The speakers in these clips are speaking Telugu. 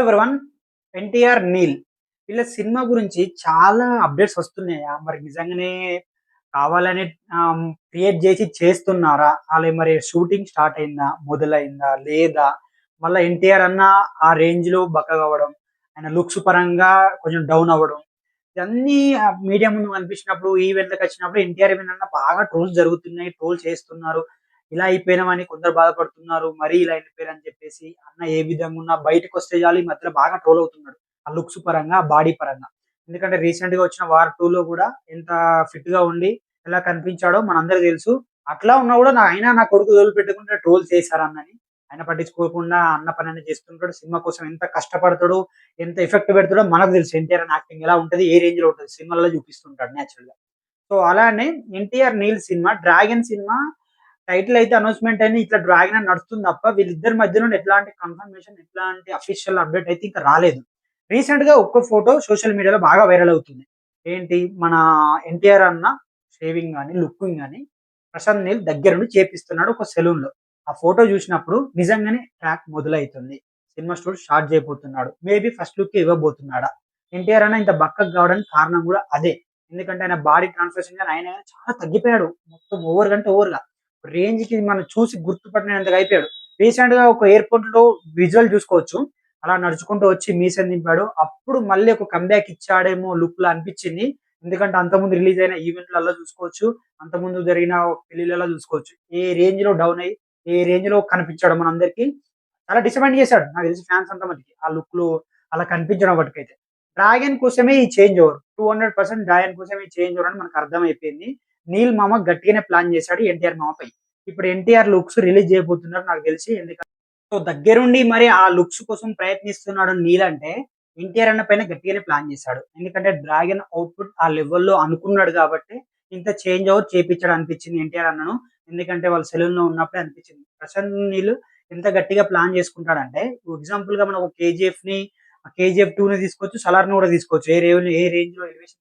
ఎవరివన్ ఎన్టీఆర్ నీల్ వీళ్ళ సినిమా గురించి చాలా అప్డేట్స్ వస్తున్నాయా? మరి నిజంగానే కావాలని క్రియేట్ చేసి చేస్తున్నారా? అలా మరి షూటింగ్ స్టార్ట్ అయిందా? మొదలైందా? లేదా? మళ్ళీ ఎన్టీఆర్ అన్న ఆ రేంజ్లో బక్క ఆయన లుక్స్ పరంగా కొంచెం డౌన్ అవ్వడం ఇవన్నీ మీడియా ముందు కనిపించినప్పుడు ఈవెంట్లకు వచ్చినప్పుడు ఎన్టీఆర్ మీద బాగా ట్రోల్స్ జరుగుతున్నాయి ట్రోల్ చేస్తున్నారు. ఇలా అయిపోయినామని కొందరు బాధపడుతున్నారు మరీ ఇలా అయిపోయారని అని చెప్పేసి అన్న ఏ విధంగా ఉన్నా బయటకు వస్తే చాలు ఈ మధ్యలో బాగా ట్రోల్ అవుతున్నాడు ఆ లుక్స్ పరంగా బాడీ పరంగా. ఎందుకంటే రీసెంట్గా వచ్చిన వార్ టూ లో కూడా ఎంత ఫిట్గా ఉండి ఎలా కనిపించాడో మనందరికి తెలుసు. అట్లా ఉన్నా కూడా నా ఆయన నా కొడుకు తోలు పెట్టుకుంటే ట్రోల్ చేశారు అన్నని ఆయన పట్టించుకోకుండా అన్న పని అనేది చేస్తుంటాడు సినిమా కోసం ఎంత కష్టపడతాడు ఎంత ఎఫెక్ట్ పెడతాడో మనకు తెలుసు. ఎన్టీఆర్ యాక్టింగ్ ఎలా ఉంటుంది ఏ రేంజ్లో ఉంటుంది సినిమాలలో చూపిస్తుంటాడు నేచురల్గా. సో అలానే NTR Neel cinema dragon cinema title అయితే అనౌన్స్మెంట్ అయినా ఇట్లా డ్రాగన్ అని నడుస్తుంది తప్ప వీళ్ళిద్దరి మధ్యలో ఎట్లాంటి కన్ఫర్మేషన్ ఎట్లాంటి అఫీషియల్ అప్డేట్ అయితే ఇంకా రాలేదు. రీసెంట్గా ఒక్క ఫోటో సోషల్ మీడియాలో బాగా వైరల్ అవుతుంది. ఏంటి? మన ఎన్టీఆర్ అన్న షేవింగ్ కానీ లుకింగ్ కానీ ప్రశాంత్ నీల్ దగ్గర నుండి చేపిస్తున్నాడు ఒక సెలూన్లో. ఆ ఫోటో చూసినప్పుడు నిజంగానే ట్రాక్ మొదలవుతుంది. సినిమా స్టోర్ స్టార్ట్ చేయబోతున్నాడు. మేబీ ఫస్ట్ లుక్ ఇవ్వబోతున్నాడా? ఎన్టీఆర్ అన్న ఇంత బక్కకు కావడానికి కారణం కూడా అదే. ఎందుకంటే ఆయన బాడీ ట్రాన్స్ఫర్షన్ కానీ ఆయన చాలా తగ్గిపోయాడు. మొత్తం ఓవర్ కంటే ఓవర్గా. రేంజ్కి మనం చూసి గుర్తుపట్టినంతగా అయిపోయాడు. రీసెంట్గా ఒక ఎయిర్పోర్ట్లో విజువల్ చూసుకోవచ్చు. అలా నడుచుకుంటూ వచ్చి మీసన్ దింపాడు. అప్పుడు మళ్ళీ ఒక కంబ్యాక్ ఇచ్చాడేమో లుక్ లా అనిపించింది. ఎందుకంటే అంతకుముందు రిలీజ్ అయిన ఈవెంట్లలో చూసుకోవచ్చు. అంతకుముందు జరిగిన పెళ్ళిళ్ళలో చూసుకోవచ్చు. ఏ రేంజ్లో డౌన్ అయ్యి ఏ రేంజ్లో కనిపించాడు మనందరికి చాలా డిసప్పాయింట్ చేశాడు. నాకు తెలిసి ఫ్యాన్స్ అంతా మందికి ఆ లుక్లో అలా కనిపించడం వాటికైతే డ్రాగన్ కోసమే ఈ change over two hundred percent dragon కోసమే ఈ చేంజ్ ఓవర్ అని మనకు అర్థమైపోయింది. నీల్ మామ గట్టిగానే ప్లాన్ చేశాడు ఎన్టీఆర్ మామపై ఇప్పుడు ఎన్టీఆర్ లుక్స్ రిలీజ్ చేయబోతున్నారు నాకు తెలిసి ఎందుకంటే సో దగ్గరుండి మరి ఆ లుక్స్ కోసం ప్రయత్నిస్తున్నాడు నీల్ అంటే ఎన్టీఆర్ అన్న పైన గట్టిగానే ప్లాన్ చేశాడు. ఎందుకంటే డ్రాగన్ అవుట్పుట్ ఆ లెవెల్లో అనుకున్నాడు కాబట్టి ఇంత చేంజ్ ఓవర్ చేపించాడు అనిపించింది ఎన్టీఆర్ అన్నను. ఎందుకంటే వాళ్ళు సెలూన్లో ఉన్నప్పుడే అనిపించింది. ప్రశాంత్ నీళ్ళు ఎంత గట్టిగా ప్లాన్ చేసుకుంటాడంటే ఎగ్జాంపుల్గా మనం ఒక కేజీఎఫ్ని కేజీఎఫ్ టూ ని తీసుకోవచ్చు సలార్ని కూడా తీసుకోవచ్చు. ఏ రేంజ్ ఏ రేంజ్లో ఎలివేషన్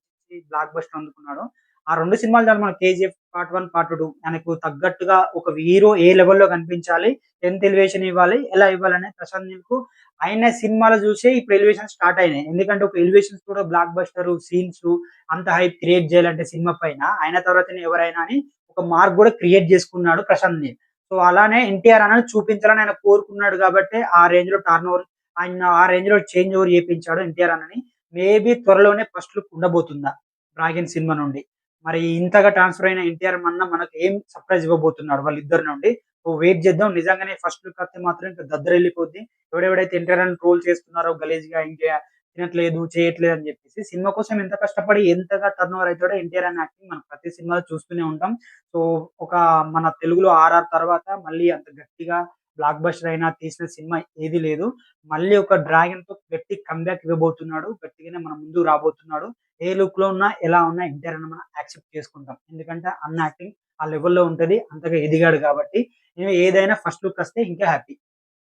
బ్లాక్ బస్టర్ అందుకున్నాడో ఆ రెండు సినిమాలు చాలా మన KGF part one part two ఆయనకు తగ్గట్టుగా ఒక హీరో ఏ లెవెల్లో కనిపించాలి ఎంత ఎలివేషన్ ఇవ్వాలి ఎలా ఇవ్వాలనే ప్రశాంత్ నీల్కు ఆయన సినిమాలు చూసే ఇప్పుడు ఎలివేషన్ స్టార్ట్ అయినాయి. ఎందుకంటే ఒక ఎలివేషన్స్ కూడా బ్లాక్ బస్టర్ సీన్స్ అంత హైప్ క్రియేట్ చేయాలంటే సినిమా పైన. ఆయన తర్వాత ఎవరైనా అని ఒక మార్క్ కూడా క్రియేట్ చేసుకున్నాడు ప్రశాంత్ నీల్ సో అలానే ఎన్టీఆర్ అనేది చూపించాలని ఆయన కోరుకున్నాడు కాబట్టి ఆ రేంజ్లో టర్న్ ఓవర్ ఆయన ఆ రేంజ్లో చేంజ్ ఓవర్ చేయించాడు ఎన్టీఆర్ అనని మేబీ త్వరలోనే ఫస్ట్ లుక్ ఉండబోతుందా? డ్రాగన్ సినిమా నుండి. మరి ఇంతగా ట్రాన్స్ఫర్ అయిన ఎన్టీఆర్ అన్న మనకు ఏం సర్ప్రైజ్ ఇవ్వబోతున్నాడు వాళ్ళిద్దరి నుండి? వెయిట్ చేద్దాం. నిజంగానే ఫస్ట్ లుక్ అయితే మాత్రం ఇంకా దద్దరు వెళ్ళిపోద్ది ఎవడెవడైతే ఎన్టీఆర్ అని ట్రోల్ చేస్తున్నారో గలీజ్గా ఇంకా తినట్లేదు చేయట్లేదు అని చెప్పేసి సినిమా కోసం ఎంత కష్టపడి ఎంతగా టర్న్ ఓవర్ అవుతాడో ఎన్టీఆర్ అని యాక్టింగ్ మనం ప్రతి సినిమాలో చూస్తూనే ఉంటాం. సో ఒక మన తెలుగులో ఆర్ఆర్ తర్వాత మళ్ళీ అంత గట్టిగా బ్లాక్ బస్టర్ అయినా తీసిన సినిమా ఏది లేదు. మళ్ళీ ఒక డ్రాగన్తో గట్టి కంబ్యాక్ ఇవ్వబోతున్నాడు. గట్టిగానే మన ముందు రాబోతున్నాడు. ఏ లుక్లో ఉన్నా ఎలా ఉన్నా ఎన్టీఆర్ అని మనం యాక్సెప్ట్ చేసుకుంటాం. ఎందుకంటే అన్న యాక్టింగ్ ఆ లెవెల్లో ఉంటది అంతగా ఎదిగాడు కాబట్టి. ఏదైనా ఫస్ట్ లుక్ వస్తే ఇంకా హ్యాపీ